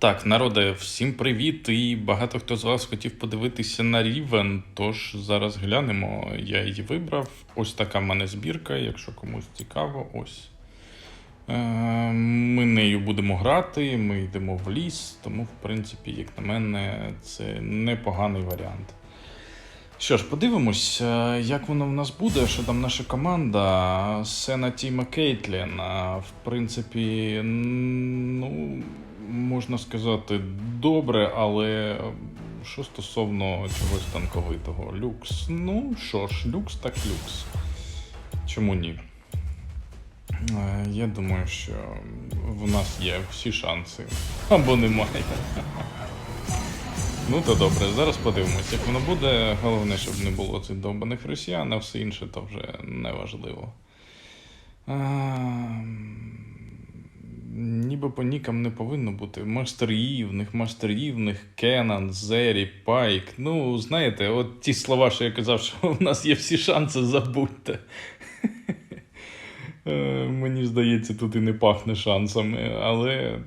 Так, народе, всім привіт! І багато хто з вас хотів подивитися на Рівен, тож зараз глянемо. Я її вибрав. Ось така в мене збірка, якщо комусь цікаво, ось. Е, Ми нею будемо грати, ми йдемо в ліс, тому, в принципі, як на мене, це непоганий варіант. Що ж, подивимось, е, як воно в нас буде, що там наша команда. Сена Тіма Кейтлін. В принципі, ну, можна сказати, добре, але що стосовно чогось танковитого, люкс. Ну що ж, люкс так люкс. Чому ні? Е, Я думаю, що в нас є всі шанси. Або немає. Ну то добре, зараз подивимось, як воно буде. Головне, щоб не було цих довбаних росіян, а все інше то вже не важливо. Ніби по нікам не повинно бути. Мастер Yi, в них Мастер Yi, в Зері, Пайк. Ну, знаєте, от ті слова, що я казав, що в нас є всі шанси, забудьте. Е, Мені здається, тут і не пахне шансами, але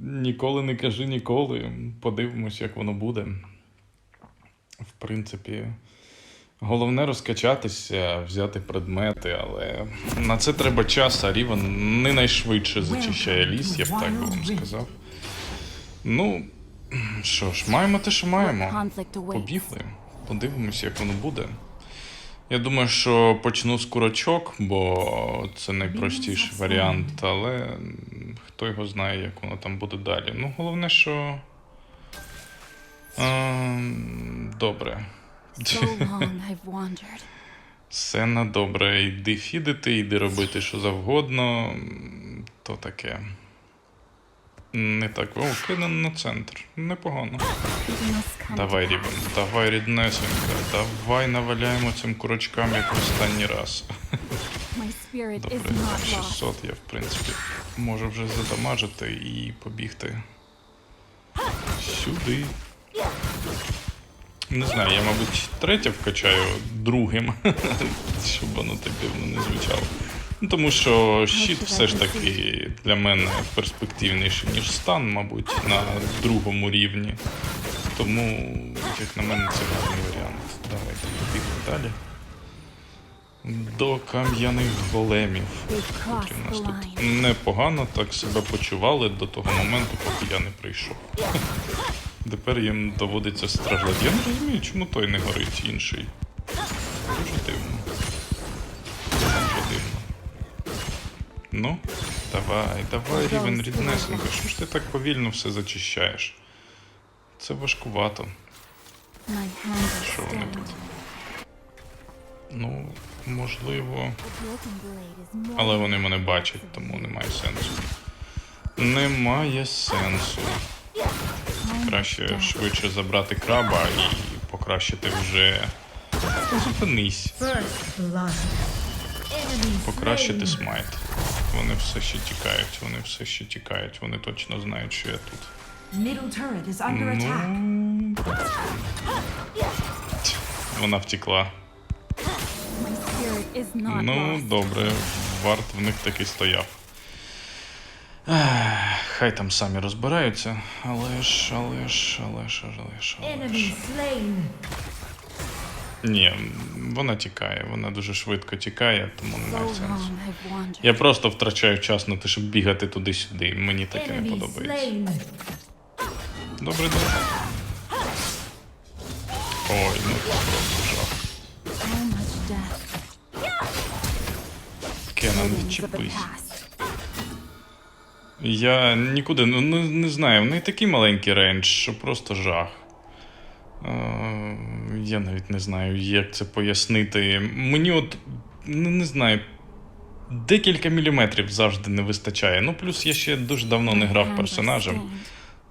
ніколи не кажи ніколи. Подивимось, як воно буде. В принципі, головне розкачатися, взяти предмети, але на це треба час, а Рівен не найшвидше зачищає ліс, я б так вам сказав. Ну, що ж, маємо те, що маємо. Побігли, подивимось, як воно буде. Я думаю, що почну з курочок, бо це найпростіший варіант, але хто його знає, як воно там буде далі. Ну, головне, що. Ем, добре. So long I've wandered. Сена, добре, йди фідити, йди робити що завгодно. То таке. Не так. О, Кеннон на центр. Непогано. Давай, pass. давай, ріднесенька, давай наваляємо цим курочкам як останній раз. Добре, is not lost. 600 я, в принципі, можу вже задамажити і побігти. Сюди. Не знаю, я, мабуть, третє вкачаю другим, щоб воно так дивно не звучало. Ну, тому що щит все ж таки для мене перспективніший, ніж стан, мабуть, на другому рівні. Тому, як на мене, це гарний варіант. Давайте побігли далі. До кам'яних големів. Котрі нас тут непогано так себе почували до того моменту, поки я не прийшов. Тепер їм доводиться страждати. Я не розумію, чому той не горить інший. Дуже дивно. Дуже дивно. Ну, давай, давай, рівень ріднесенько. Що ж ти так повільно все зачищаєш? Це важкувато. Що вони тут? Ну, можливо. Але вони мене бачать, тому немає сенсу. Немає сенсу. Краще швидше забрати краба і покращити вже. Зупинись. Покращити смайт. Вони все ще тікають, вони все ще тікають, вони точно знають, що я тут. Ну. Вона втекла. Ну, добре, варт в них таки стояв. Хай там самі розбираються, але ж, але ж, але ж, але ж, але ж. Ні, вона тікає, вона дуже швидко тікає, тому немає сенсу. Я просто втрачаю час на те, щоб бігати туди-сюди. Мені таке не подобається. Добрий день. Ой, ну це просто жах. Кенан, відчепись. Я нікуди ну, не, не знаю, в неї такий маленький рейндж, що просто жах. Е, я навіть не знаю, як це пояснити. Мені от ну, не знаю, декілька міліметрів завжди не вистачає. Ну, плюс я ще дуже давно не грав персонажем,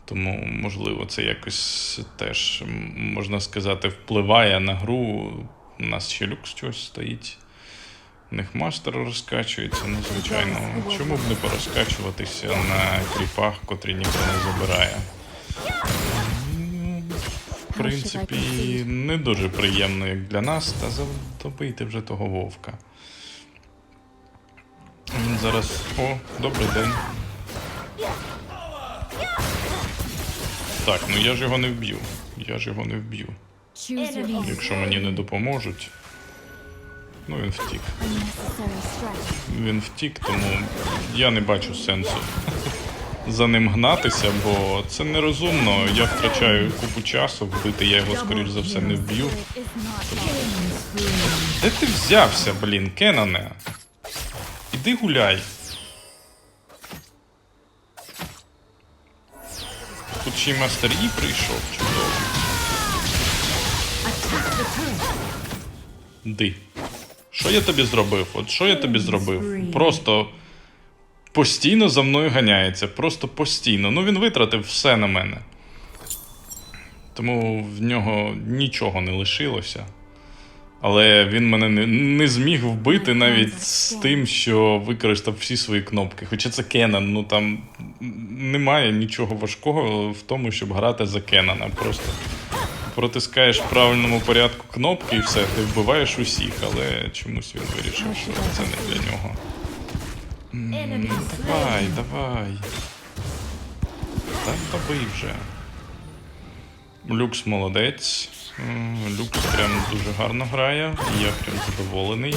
тому, можливо, це якось теж, можна сказати, впливає на гру. У нас ще люкс щось стоїть. У них мастер розкачується, ну, звичайно. Чому б не порозкачуватися на кріпах, котрі ніхто не забирає? В принципі, не дуже приємно, як для нас, та задобийте вже того вовка. Він зараз. О, добрий день. Так, ну я ж його не вб'ю. Я ж його не вб'ю. Якщо мені не допоможуть. Ну він втік. Він втік, тому я не бачу сенсу за ним гнатися, бо це нерозумно. Я втрачаю купу часу, вбити я його, скоріш за все, не вб'ю. Де ти взявся, блін, Кенане? Іди гуляй. Тут ще й мастер Yi прийшов, чудово. Ди. Що я тобі зробив? От що я тобі зробив? Просто постійно за мною ганяється. Просто постійно. Ну він витратив все на мене. Тому в нього нічого не лишилося. Але він мене не, не зміг вбити навіть з тим, що використав всі свої кнопки. Хоча це Кенан, ну там немає нічого важкого в тому, щоб грати за Кенана. Просто протискаєш в правильному порядку кнопки і все, ти вбиваєш усіх, але чомусь він вирішив, що це не для нього. Enemy Давай, давай. Так добий вже. Люкс молодець. Люкс прям дуже гарно грає. Я прям задоволений.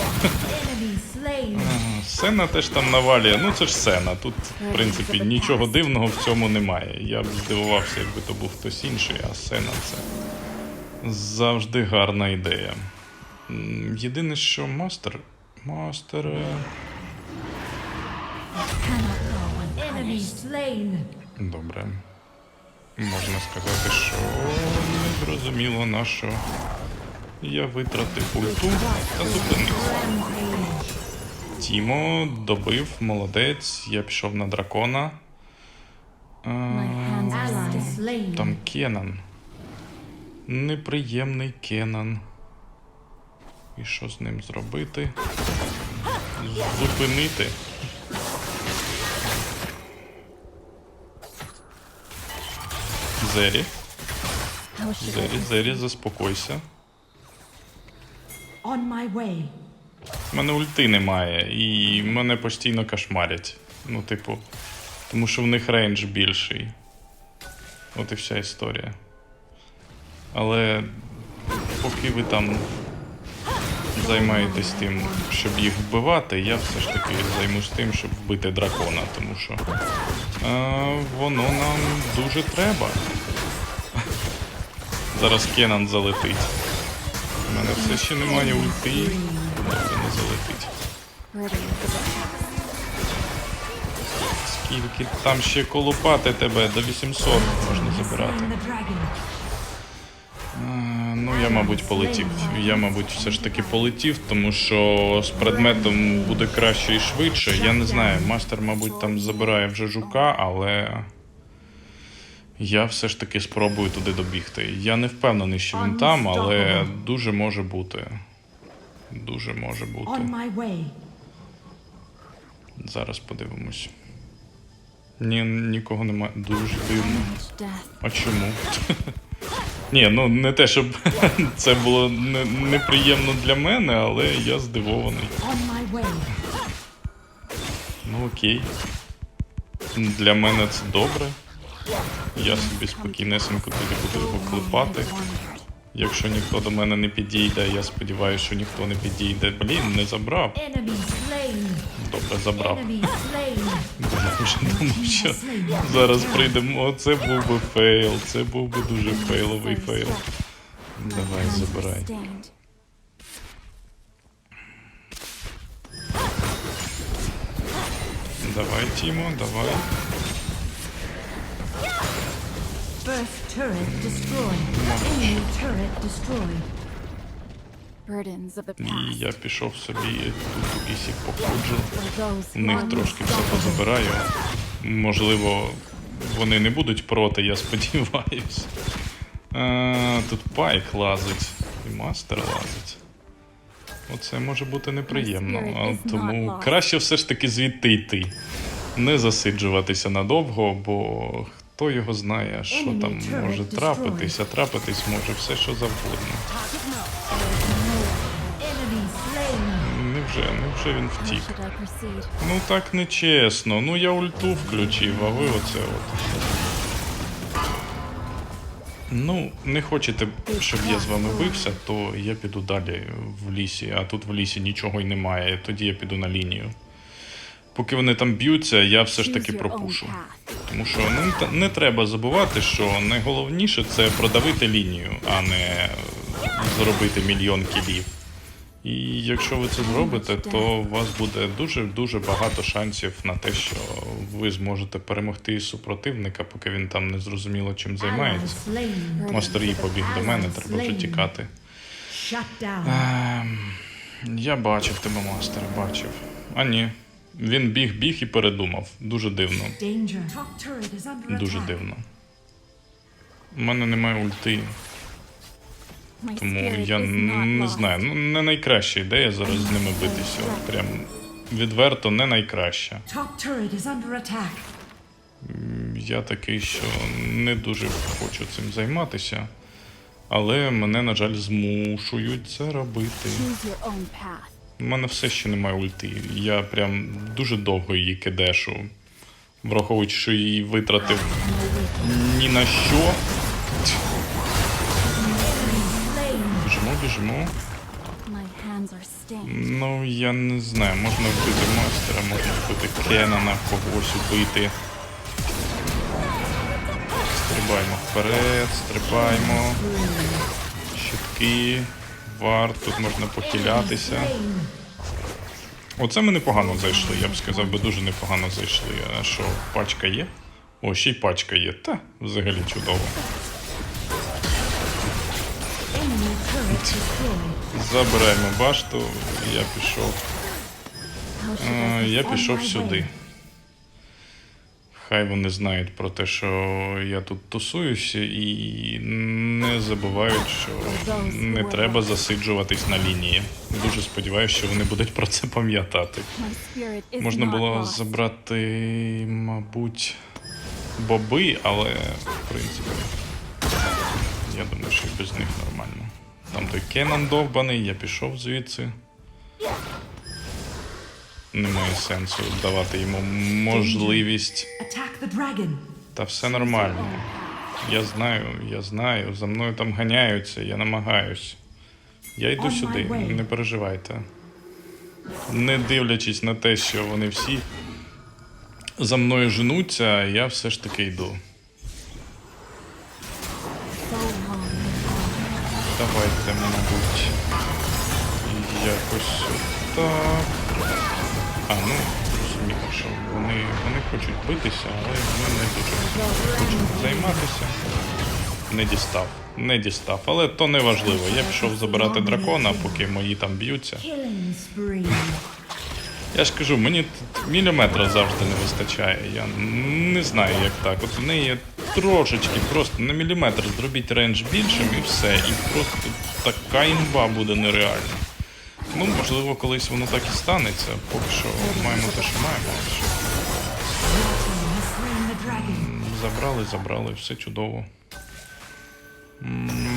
Сена теж там навалює. Ну це ж сена. Тут, в принципі, нічого дивного в цьому немає. Я б здивувався, якби то був хтось інший, а сена це завжди гарна ідея. Єдине, що мастер. Мастер. е. Добре. Можна сказати, що не зрозуміло на що я витратив ульту та зупинився. Тімо добив, молодець, я пішов на дракона. А, slain. там Кенан. Неприємний Кенан. І що з ним зробити? Зупинити. Зері, Зері, Зері, заспокойся. У мене ульти немає, і мене постійно кошмарять. Ну, типу, тому що в них рейндж більший. От і вся історія. Але поки ви там займаєтесь тим, щоб їх вбивати, я все ж таки займусь тим, щоб вбити дракона, тому що е, воно нам дуже треба. Зараз Кенан залетить. У мене все ще немає ульти. Добре, не залетить. Скільки там ще колупати тебе до 800 можна забирати. Е, Ну, я, мабуть, полетів. Я, мабуть, все ж таки полетів, тому що з предметом буде краще і швидше. Я не знаю, мастер, мабуть, там забирає вже жука, але я все ж таки спробую туди добігти. Я не впевнений, що він там, але дуже може бути. Дуже може бути. Зараз подивимось. Ні, нікого немає. Дуже дивно. А чому? Ні, ну не те, щоб це було не- неприємно для мене, але я здивований. Ну окей. Для мене це добре. Я собі спокійнесенько тоді буду його клепати. Якщо ніхто до мене не підійде, я сподіваюся, що ніхто не підійде. Блін, не забрав. Добре, забрав. Вже думав, що зараз прийдемо. О, це був би фейл. Це був би дуже фейловий фейл. Давай, забирай. Давай, Тімо, давай. First turret destroyed. Enemy turret destroyed. Burdens of the І past. я пішов собі тут у лісі походжу. Those них трошки все позабираю. Можливо, вони не будуть проти, я сподіваюся. Тут пайк лазить і мастер лазить. Оце може бути неприємно. А тому краще все ж таки звідти йти. Не засиджуватися надовго, бо хто його знає, що там може трапитись, а трапитись може все, що завгодно. Невже, невже він втік? Ну так нечесно. Ну я ульту включив, а ви оце от. Ну, не хочете, щоб я з вами бився, то я піду далі в лісі, а тут в лісі нічого й немає, тоді я піду на лінію. Поки вони там б'ються, я все ж таки пропушу. Тому що не, не треба забувати, що найголовніше це продавити лінію, а не зробити мільйон кілів. І якщо ви це зробите, то у вас буде дуже-дуже багато шансів на те, що ви зможете перемогти супротивника, поки він там не зрозуміло чим займається. slain. Мастер її побіг до мене, треба вже тікати. Ем, я бачив тебе, мастер, бачив. А ні. Він біг, біг і передумав. Дуже дивно. Дуже дивно. У мене немає ульти, тому я не знаю. Ну, не найкраща ідея зараз з ними битися. От Прям відверто не найкраща. Я такий, що не дуже хочу цим займатися. Але мене, на жаль, змушують це робити. У мене все ще немає ульти. Я прям дуже довго її кидешу. Враховуючи, що її витратив ні на що. Біжимо, біжимо. Ну, я не знаю, можна вбити мастера, можна вбити Кенана, когось убити. Стрибаємо вперед, стрибаємо. Щитки, вар, тут можна похилятися. Оце ми непогано зайшли, я б сказав, би дуже непогано зайшли. А що, пачка є? О, ще й пачка є. Та, взагалі чудово. Забираємо башту, я пішов. Я пішов сюди. Хай вони знають про те, що я тут тусуюся, і не забувають, що не треба засиджуватись на лінії. Дуже сподіваюся, що вони будуть про це пам'ятати. Можна було забрати, мабуть, боби, але в принципі, я думаю, що і без них нормально. Там той Кенан довбаний, я пішов звідси. Немає сенсу давати йому можливість. Та все нормально. Я знаю, я знаю. За мною там ганяються, я намагаюсь. Я йду сюди, не переживайте. Не дивлячись на те, що вони всі за мною женуться, я все ж таки йду. Давайте, мабуть, якось так. А, ну, що вони, вони хочуть битися, але вони не дуже хочуть займатися. Не дістав. Не дістав. Але то не важливо. Я пішов забирати дракона, поки мої там б'ються. Я ж кажу, мені тут міліметра завжди не вистачає. Я не знаю, як так. От в неї трошечки, просто на міліметр зробіть рейндж більшим і все. І просто така імба буде нереальна. Ну, можливо, колись воно так і станеться. Поки що маємо те, що маємо. Забрали, забрали, все чудово.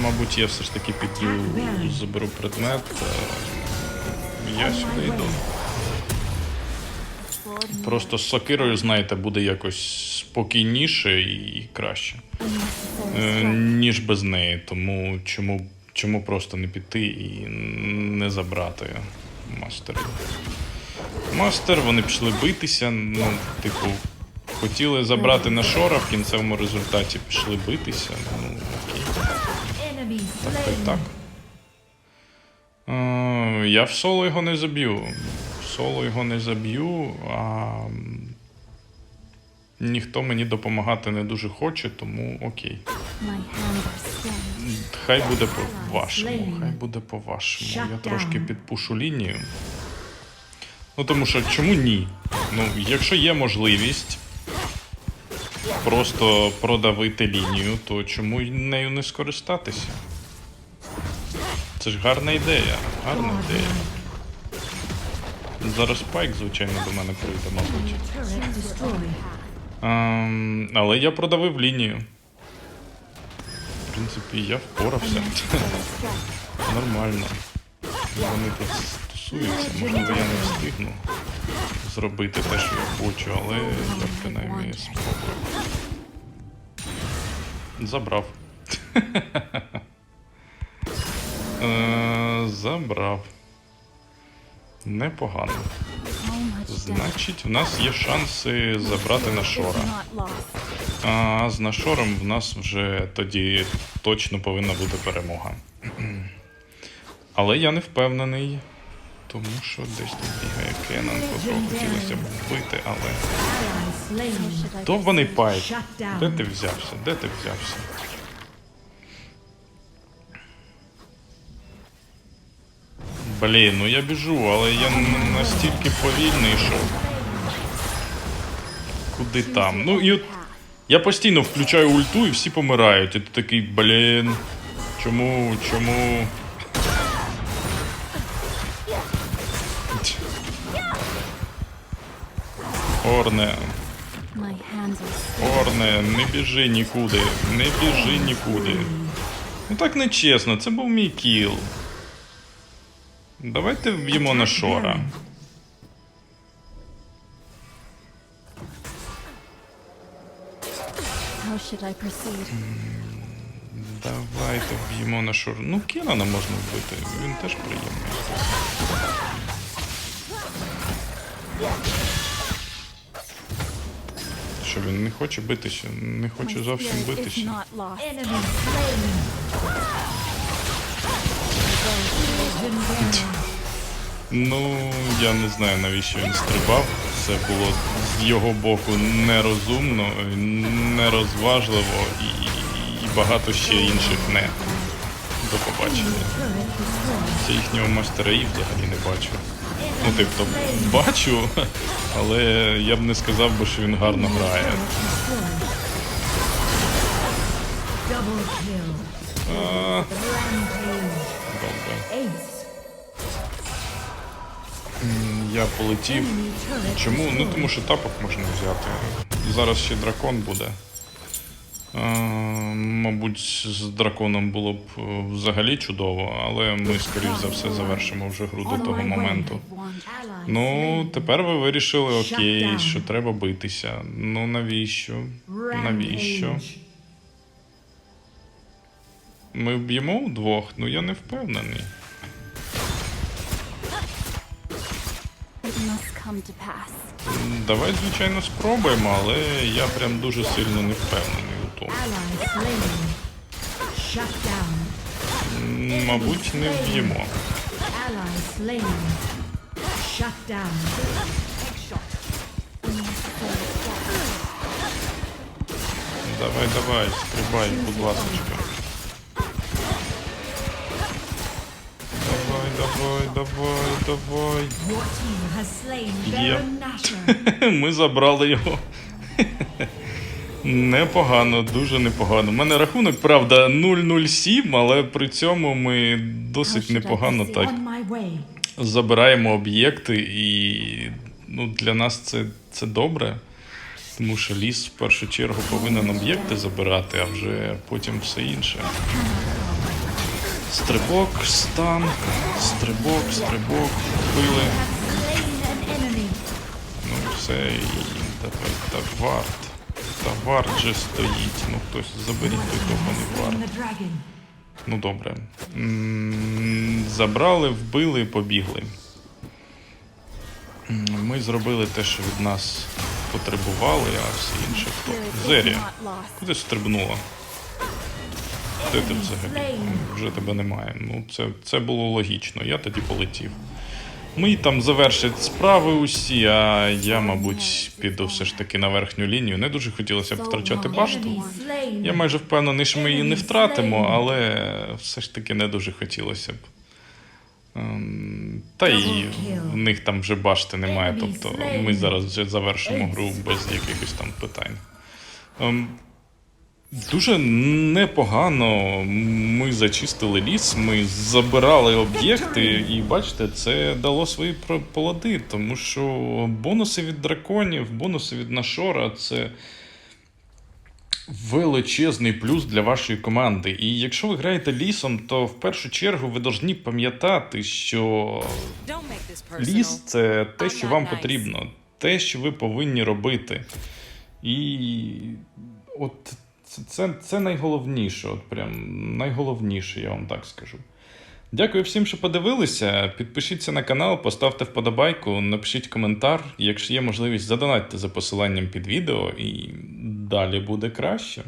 Мабуть, я все ж таки піду, заберу предмет. Я сюди йду. Просто з сокирою, знаєте, буде якось спокійніше і краще, е, ніж без неї. Тому чому, чому просто не піти і не забрати мастерів? Мастер, вони пішли битися. Ну, типу, хотіли забрати на шора, в кінцевому результаті пішли битися. Ну, окей. Так, так, так. Е, я в соло його не заб'ю. В соло його не заб'ю, а ніхто мені допомагати не дуже хоче, тому окей. Хай буде по-вашому. Хай буде по-вашому. Я трошки підпушу лінію. Ну тому що чому ні? Ну, якщо є можливість просто продавити лінію, то чому нею не скористатися? Це ж гарна ідея. Гарна ідея. Зараз Пайк, звичайно, до мене прийде, мабуть. Ем, але я продавив лінію. В принципі, я впорався. Нормально. Вони тут стосуються. Можливо, я не встигну зробити те, що я хочу, але я принаймні спробую. Забрав. Е, Забрав. Непогано. Значить, в нас є шанси забрати на Is шора. not lost. А з нашором в нас вже тоді точно повинна бути перемога. Але я не впевнений, тому що десь тут бігає Кенан, котрого хотілося б вбити, але. Довбаний пайп. Де ти взявся? Де ти взявся? Блін, ну я біжу, але я настільки повільний, що. Куди там? Ну і от я постійно включаю ульту і всі помирають. І ти такий, блін. Чому? Чому? Орне, Орне, не біжи нікуди, не біжи нікуди. Ну так не чесно, це був мій кіл. Давайте вб'ємо на шора. How should I proceed? Давайте вб'ємо на шора. Ну, Кенана можна вбити, він теж приємний. Що він не хоче битися, не хоче зовсім битися. Ну, я не знаю, навіщо він стрибав. Це було з його боку нерозумно, нерозважливо і, і багато ще інших не. До побачення. Це їхнього мастера і взагалі не бачу. Ну, тобто, бачу, але я б не сказав би, що він гарно грає. А. Я полетів. Чому? Ну тому що тапок можна взяти. Зараз ще дракон буде. А, мабуть, з драконом було б е, взагалі чудово, але ми, скоріш за все, завершимо вже гру до того моменту. Ну, тепер ви вирішили, окей, що треба битися. Ну навіщо? Навіщо? Ми вб'ємо вдвох? Ну я не впевнений. Давай, звичайно, спробуємо, але я прям дуже сильно не впевнений у тому. Мабуть, не вб'ємо. Давай, давай, стрибай, будь ласка. Давай, давай, давай, Nashor. Ми забрали його. Непогано, дуже непогано. У мене рахунок, правда, 007, але при цьому ми досить непогано так забираємо об'єкти, і ну, для нас це, це добре. Тому що ліс в першу чергу повинен об'єкти забирати, а вже потім все інше. Стрибок, стан, стрибок, стрибок, вбили. Ну все, і давай, та варт. Та варт же стоїть. Ну хтось заберіть той довбаний Slain варт. Ну добре. Забрали, вбили, побігли. Ми зробили те, що від нас потребували, а все інше хто? Зерія. Куди стрибнула? Де ти взагалі? Вже тебе немає. Ну, це, це було логічно. Я тоді полетів. Ми там завершать справи усі, а я, мабуть, піду все ж таки на верхню лінію. Не дуже хотілося б втрачати башту. Я майже впевнений, що ми її не втратимо, але все ж таки не дуже хотілося б. Ем, Та і в них там вже башти немає, тобто ми зараз вже завершимо гру без якихось там питань. Дуже непогано ми зачистили ліс, ми забирали об'єкти, і бачите, це дало свої плоди, тому що бонуси від драконів, бонуси від Нашора це величезний плюс для вашої команди. І якщо ви граєте лісом, то в першу чергу ви повинні пам'ятати, що ліс це те, що вам потрібно, те, що ви повинні робити. І от Це, це, це найголовніше, от прям найголовніше, я вам так скажу. Дякую всім, що подивилися. Підпишіться на канал, поставте вподобайку, напишіть коментар. Якщо є можливість, задонатьте за посиланням під відео, і далі буде краще.